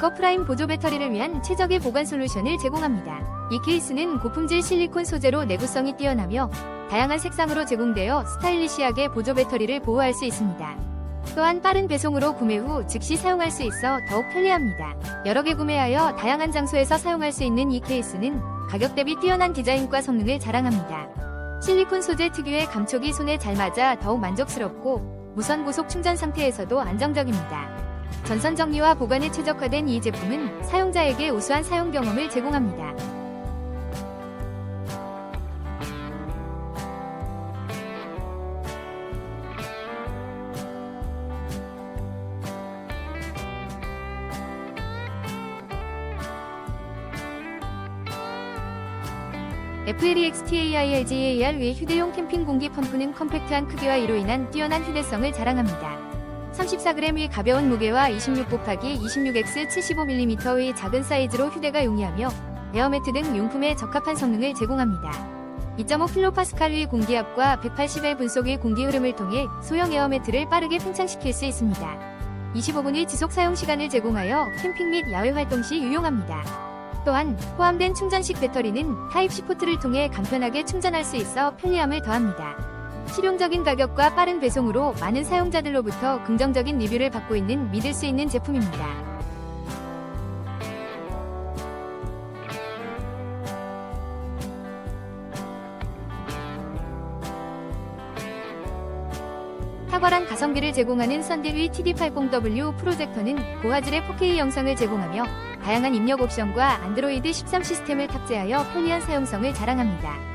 앵커 프라임 보조 배터리를 위한 최적의 보관 솔루션을 제공합니다. 이 케이스는 고품질 실리콘 소재로 내구성이 뛰어나며 다양한 색상으로 제공되어 스타일리시하게 보조 배터리를 보호할 수 있습니다. 또한 빠른 배송으로 구매 후 즉시 사용할 수 있어 더욱 편리합니다. 여러 개 구매하여 다양한 장소에서 사용할 수 있는 이 케이스는 가격 대비 뛰어난 디자인과 성능을 자랑합니다. 실리콘 소재 특유의 감촉이 손에 잘 맞아 더욱 만족스럽고 무선 고속 충전 상태에서도 안정적입니다. 전선 정리와 보관에 최적화된 이 제품은 사용자에게 우수한 사용 경험을 제공합니다. FLEXTAILGAR 외 휴대용 캠핑 공기 펌프는 컴팩트한 크기와 이로 인한 뛰어난 휴대성을 자랑합니다. 34g의 가벼운 무게와 26 곱하기 26X 75mm의 작은 사이즈로 휴대가 용이하며 에어매트 등 용품에 적합한 성능을 제공합니다. 2.5kPa의 공기압과 180의 분속의 공기 흐름을 통해 소형 에어매트를 빠르게 팽창시킬 수 있습니다. 25분의 지속 사용 시간을 제공하여 캠핑 및 야외 활동 시 유용합니다. 또한 포함된 충전식 배터리는 타입C 포트를 통해 간편하게 충전할 수 있어 편리함을 더합니다. 실용적인 가격과 빠른 배송으로 많은 사용자들로부터 긍정적인 리뷰를 받고 있는 믿을 수 있는 제품입니다. 탁월한 가성비를 제공하는 썬딜위 TD80W 프로젝터는 고화질의 4K 영상을 제공하며 다양한 입력 옵션과 안드로이드 13 시스템을 탑재하여 편리한 사용성을 자랑합니다.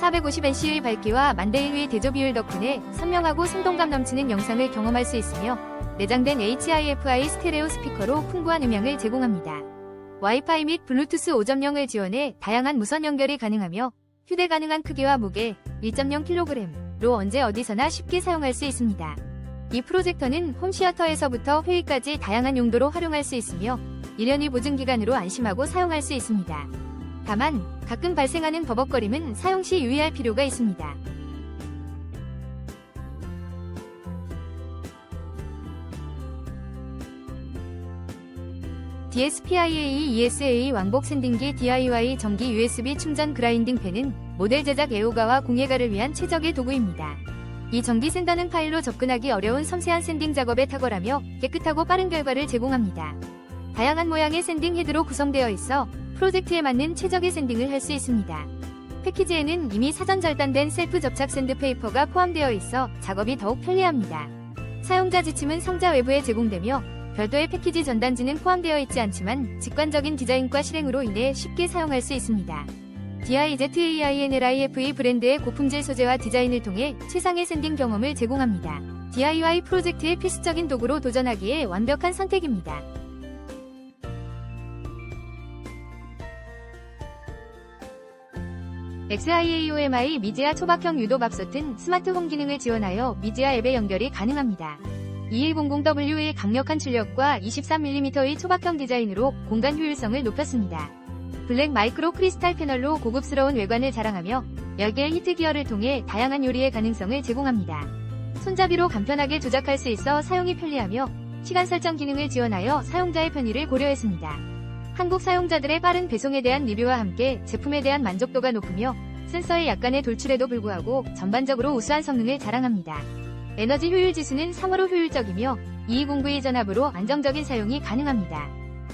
450NC의 밝기와 만대일의 대조 비율 덕분에 선명하고 생동감 넘치는 영상을 경험할 수 있으며 내장된 HIFI 스테레오 스피커로 풍부한 음향을 제공합니다. 와이파이 및 블루투스 5.0을 지원해 다양한 무선 연결이 가능하며 휴대 가능한 크기와 무게 1.0kg로 언제 어디서나 쉽게 사용할 수 있습니다. 이 프로젝터는 홈시어터에서부터 회의까지 다양한 용도로 활용할 수 있으며 1년의 보증 기간으로 안심하고 사용할 수 있습니다. 다만 가끔 발생하는 버벅거림은 사용 시 유의할 필요가 있습니다. DSPIA ESA 왕복 샌딩기 DIY 전기 USB 충전 그라인딩 펜은 모델 제작 애호가와 공예가를 위한 최적의 도구입니다. 이 전기 샌더는 파일로 접근하기 어려운 섬세한 샌딩 작업에 탁월하며 깨끗하고 빠른 결과를 제공합니다. 다양한 모양의 샌딩 헤드로 구성되어 있어 프로젝트에 맞는 최적의 샌딩을 할 수 있습니다. 패키지에는 이미 사전 절단된 셀프 접착 샌드페이퍼가 포함되어 있어 작업이 더욱 편리합니다. 사용자 지침은 상자 외부에 제공되며 별도의 패키지 전단지는 포함되어 있지 않지만 직관적인 디자인과 실행으로 인해 쉽게 사용할 수 있습니다. DIZAINLIFE 브랜드의 고품질 소재와 디자인을 통해 최상의 샌딩 경험을 제공합니다. DIY 프로젝트의 필수적인 도구로 도전하기에 완벽한 선택입니다. XIAOMI 미지아 초박형 유도 밥솥은 스마트 홈 기능을 지원하여 미지아 앱에 연결이 가능합니다. 2100W의 강력한 출력과 23mm의 초박형 디자인으로 공간 효율성을 높였습니다. 블랙 마이크로 크리스탈 패널로 고급스러운 외관을 자랑하며 10개의 히트 기어를 통해 다양한 요리의 가능성을 제공합니다. 손잡이로 간편하게 조작할 수 있어 사용이 편리하며 시간 설정 기능을 지원하여 사용자의 편의를 고려했습니다. 한국 사용자들의 빠른 배송에 대한 리뷰와 함께 제품에 대한 만족도가 높으며 센서의 약간의 돌출에도 불구하고 전반적으로 우수한 성능을 자랑합니다. 에너지 효율 지수는 3으로 효율적이며 2202 전압으로 안정적인 사용이 가능합니다.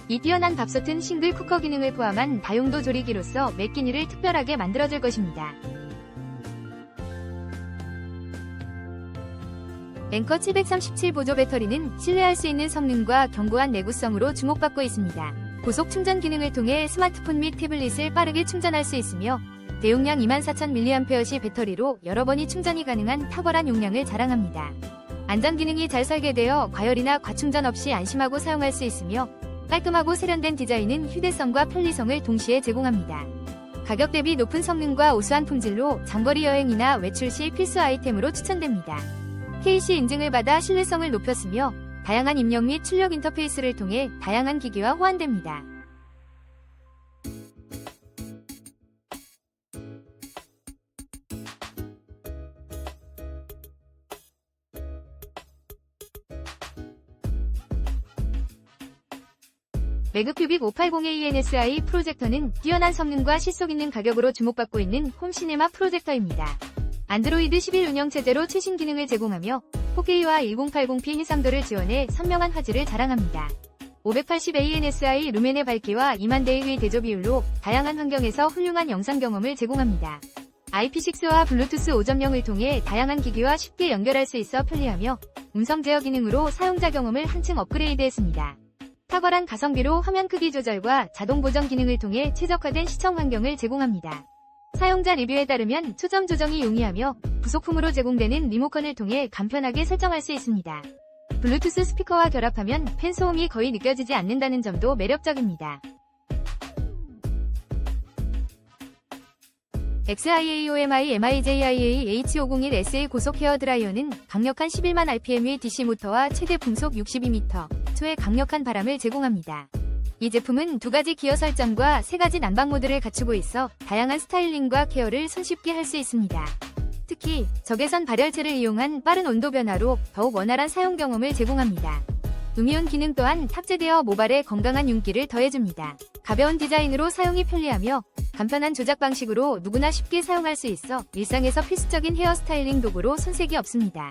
이 뛰어난 밥솥은 싱글 쿠커 기능을 포함한 다용도 조리기로서 매 끼니를 특별하게 만들어줄 것입니다. 앵커 737 보조 배터리는 신뢰할 수 있는 성능과 견고한 내구성으로 주목받고 있습니다. 고속 충전 기능을 통해 스마트폰 및 태블릿을 빠르게 충전할 수 있으며 대용량 24,000mAh 배터리로 여러 번이 충전이 가능한 탁월한 용량을 자랑합니다. 안전 기능이 잘 설계되어 과열이나 과충전 없이 안심하고 사용할 수 있으며 깔끔하고 세련된 디자인은 휴대성과 편리성을 동시에 제공합니다. 가격 대비 높은 성능과 우수한 품질로 장거리 여행이나 외출 시 필수 아이템으로 추천됩니다. KC 인증을 받아 신뢰성을 높였으며 다양한 입력 및 출력 인터페이스를 통해 다양한 기기와 호환됩니다. 매그큐빅 580ANSI 프로젝터는 뛰어난 성능과 실속 있는 가격으로 주목받고 있는 홈시네마 프로젝터입니다. 안드로이드 11 운영체제로 최신 기능을 제공하며 4K와 1080p 해상도를 지원해 선명한 화질을 자랑합니다. 580ANSI 루멘의 밝기와 2만 대의 의 대조 비율로 다양한 환경에서 훌륭한 영상 경험을 제공합니다. IP6와 블루투스 5.0을 통해 다양한 기기와 쉽게 연결할 수 있어 편리하며 음성 제어 기능으로 사용자 경험을 한층 업그레이드했습니다. 탁월한 가성비로 화면 크기 조절과 자동 보정 기능을 통해 최적화된 시청 환경을 제공합니다. 사용자 리뷰에 따르면 초점 조정이 용이하며 부속품으로 제공되는 리모컨을 통해 간편하게 설정할 수 있습니다. 블루투스 스피커와 결합하면 팬 소음이 거의 느껴지지 않는다는 점도 매력적입니다. XIAOMI MIJIA H501SA 고속 헤어 드라이어는 강력한 11만 RPM의 DC 모터와 최대 풍속 62m, 초의 강력한 바람을 제공합니다. 이 제품은 두 가지 기어 설정과 세 가지 난방 모드를 갖추고 있어 다양한 스타일링과 케어를 손쉽게 할 수 있습니다. 특히 적외선 발열체를 이용한 빠른 온도 변화로 더욱 원활한 사용 경험을 제공합니다. 음이온 기능 또한 탑재되어 모발에 건강한 윤기를 더해줍니다. 가벼운 디자인으로 사용이 편리하며 간편한 조작 방식으로 누구나 쉽게 사용할 수 있어 일상에서 필수적인 헤어 스타일링 도구로 손색이 없습니다.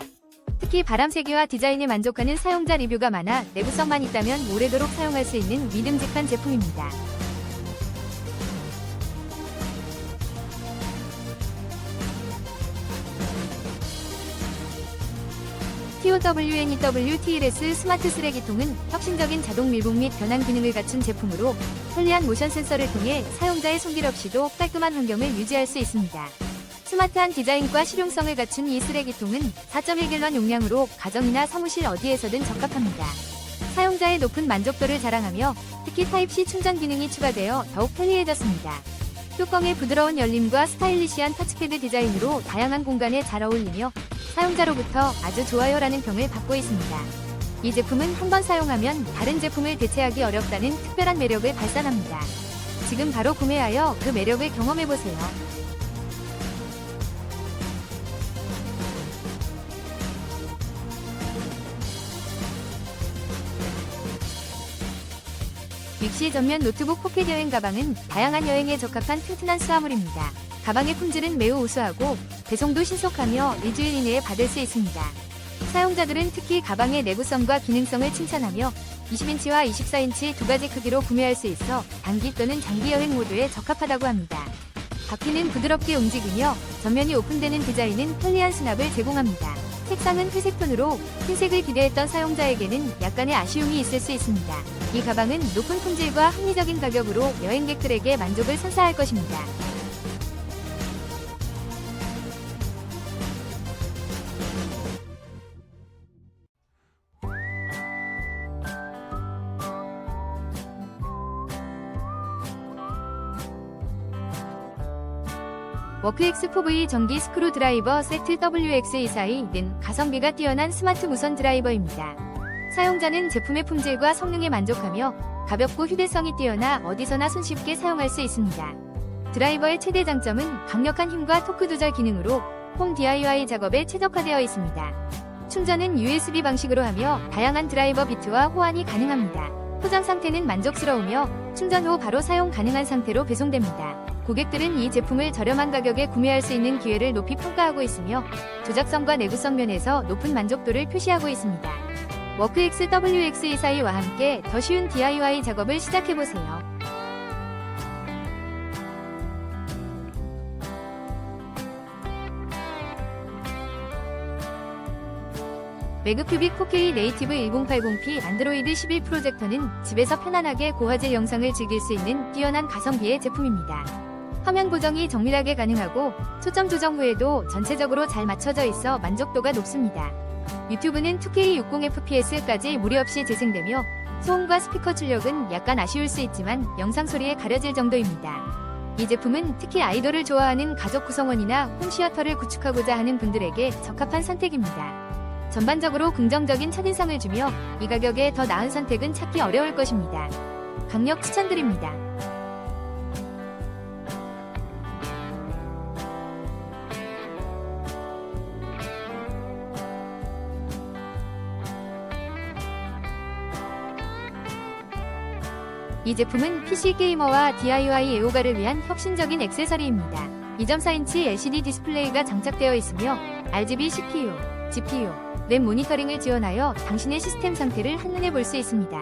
특히 바람 세기와 디자인에 만족하는 사용자 리뷰가 많아 내구성만 있다면 오래도록 사용할 수 있는 믿음직한 제품입니다. TOWNEW-TLS 스마트 쓰레기통은 혁신적인 자동 밀봉 및 변환 기능을 갖춘 제품으로 편리한 모션 센서를 통해 사용자의 손길 없이도 깔끔한 환경을 유지할 수 있습니다. 스마트한 디자인과 실용성을 갖춘 이 쓰레기통은 4.1갤런 용량으로 가정이나 사무실 어디에서든 적합합니다. 사용자의 높은 만족도를 자랑하며 특히 타입C 충전 기능이 추가되어 더욱 편리해졌습니다. 뚜껑의 부드러운 열림과 스타일리시한 터치패드 디자인으로 다양한 공간에 잘 어울리며 사용자로부터 아주 좋아요라는 평을 받고 있습니다. 이 제품은 한 번 사용하면 다른 제품을 대체하기 어렵다는 특별한 매력을 발산합니다. 지금 바로 구매하여 그 매력을 경험해보세요. 믹시 전면 노트북 포켓 여행 가방은 다양한 여행에 적합한 튼튼한 수화물입니다. 가방의 품질은 매우 우수하고 배송도 신속하며 일주일 이내에 받을 수 있습니다. 사용자들은 특히 가방의 내구성과 기능성을 칭찬하며 20인치와 24인치 두 가지 크기로 구매할 수 있어 단기 또는 장기 여행 모드에 적합하다고 합니다. 바퀴는 부드럽게 움직이며 전면이 오픈되는 디자인은 편리한 수납을 제공합니다. 색상은 회색 톤으로 흰색을 기대했던 사용자에게는 약간의 아쉬움이 있을 수 있습니다. 이 가방은 높은 품질과 합리적인 가격으로 여행객들에게 만족을 선사할 것입니다. 워크엑스 4V 전기 스크루 드라이버 세트 WX242는 가성비가 뛰어난 스마트 무선 드라이버입니다. 사용자는 제품의 품질과 성능에 만족하며 가볍고 휴대성이 뛰어나 어디서나 손쉽게 사용할 수 있습니다. 드라이버의 최대 장점은 강력한 힘과 토크 조절 기능으로 홈 DIY 작업에 최적화되어 있습니다. 충전은 USB 방식으로 하며 다양한 드라이버 비트와 호환이 가능합니다. 포장 상태는 만족스러우며 충전 후 바로 사용 가능한 상태로 배송됩니다. 고객들은 이 제품을 저렴한 가격에 구매할 수 있는 기회를 높이 평가하고 있으며 조작성과 내구성 면에서 높은 만족도를 표시하고 있습니다. 워크X WX242와 함께 더 쉬운 DIY 작업을 시작해보세요. 매그큐빅 4K 네이티브 1080p 안드로이드 11 프로젝터는 집에서 편안하게 고화질 영상을 즐길 수 있는 뛰어난 가성비의 제품입니다. 화면 보정이 정밀하게 가능하고 초점 조정 후에도 전체적으로 잘 맞춰져 있어 만족도가 높습니다. 유튜브는 2K 60fps까지 무리 없이 재생되며 소음과 스피커 출력은 약간 아쉬울 수 있지만 영상 소리에 가려질 정도입니다. 이 제품은 특히 아이돌을 좋아하는 가족 구성원이나 홈시어터를 구축하고자 하는 분들에게 적합한 선택입니다. 전반적으로 긍정적인 첫인상을 주며 이 가격에 더 나은 선택은 찾기 어려울 것입니다. 강력 추천드립니다. 이 제품은 PC 게이머와 DIY 애호가를 위한 혁신적인 액세서리입니다. 2.4인치 LCD 디스플레이가 장착되어 있으며 RGB CPU, GPU, 램 모니터링을 지원하여 당신의 시스템 상태를 한눈에 볼 수 있습니다.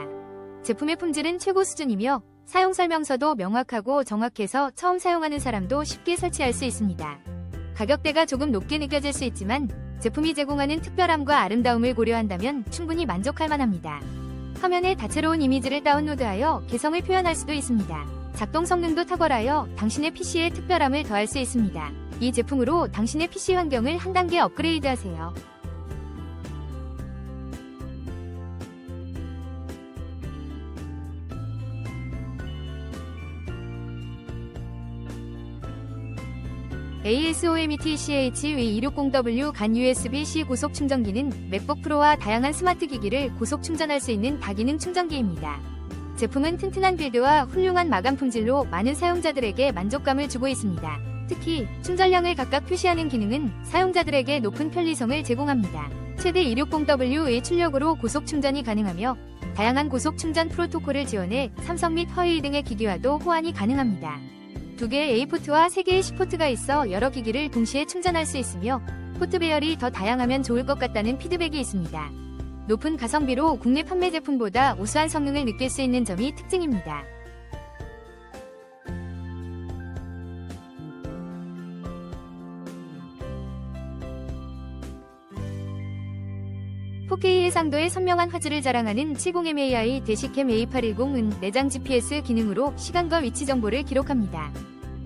제품의 품질은 최고 수준이며 사용 설명서도 명확하고 정확해서 처음 사용하는 사람도 쉽게 설치할 수 있습니다. 가격대가 조금 높게 느껴질 수 있지만 제품이 제공하는 특별함과 아름다움을 고려한다면 충분히 만족할 만합니다. 화면에 다채로운 이미지를 다운로드하여 개성을 표현할 수도 있습니다. 작동 성능도 탁월하여 당신의 PC에 특별함을 더할 수 있습니다. 이 제품으로 당신의 PC 환경을 한 단계 업그레이드 하세요. ASOMETCH-V260W 간 USB-C 고속 충전기는 맥북 프로와 다양한 스마트 기기를 고속 충전할 수 있는 다기능 충전기입니다. 제품은 튼튼한 빌드와 훌륭한 마감 품질로 많은 사용자들에게 만족감을 주고 있습니다. 특히 충전량을 각각 표시하는 기능은 사용자들에게 높은 편리성을 제공합니다. 최대 260W의 출력으로 고속 충전이 가능하며 다양한 고속 충전 프로토콜을 지원해 삼성 및 화웨이 등의 기기와도 호환이 가능합니다. 두 개의 A포트와 세 개의 C포트가 있어 여러 기기를 동시에 충전할 수 있으며 포트 배열이 더 다양하면 좋을 것 같다는 피드백이 있습니다. 높은 가성비로 국내 판매 제품보다 우수한 성능을 느낄 수 있는 점이 특징입니다. (4K) 해상도의 선명한 화질을 자랑하는 70MAI 대시캠 A810은 내장 GPS 기능으로 시간과 위치 정보를 기록합니다.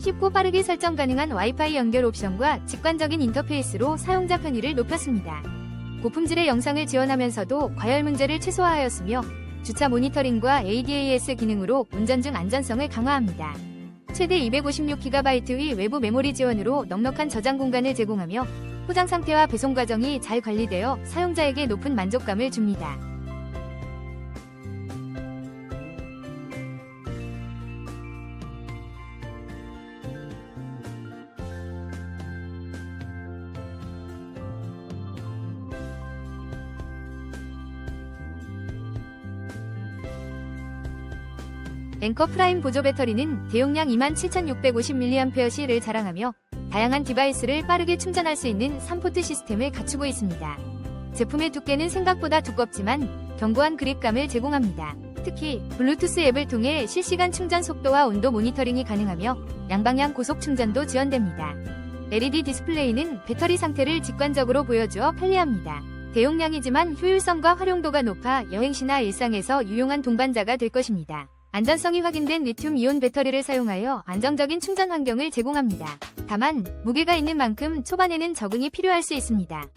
쉽고 빠르게 설정 가능한 와이파이 연결 옵션과 직관적인 인터페이스로 사용자 편의를 높였습니다. 고품질의 영상을 지원하면서도 과열 문제를 최소화하였으며 주차 모니터링과 ADAS 기능으로 운전 중 안전성을 강화합니다. 최대 256GB의 외부 메모리 지원으로 넉넉한 저장 공간을 제공하며 포장 상태와 배송 과정이 잘 관리되어 사용자에게 높은 만족감을 줍니다. 앵커 프라임 보조 배터리는 대용량 27,650mAh를 자랑하며 다양한 디바이스를 빠르게 충전할 수 있는 3포트 시스템을 갖추고 있습니다. 제품의 두께는 생각보다 두껍지만 견고한 그립감을 제공합니다. 특히 블루투스 앱을 통해 실시간 충전 속도와 온도 모니터링이 가능하며 양방향 고속 충전도 지원됩니다. LED 디스플레이는 배터리 상태를 직관적으로 보여주어 편리합니다. 대용량이지만 효율성과 활용도가 높아 여행 시나 일상에서 유용한 동반자가 될 것입니다. 안전성이 확인된 리튬 이온 배터리를 사용하여 안정적인 충전 환경을 제공합니다. 다만 무게가 있는 만큼 초반에는 적응이 필요할 수 있습니다.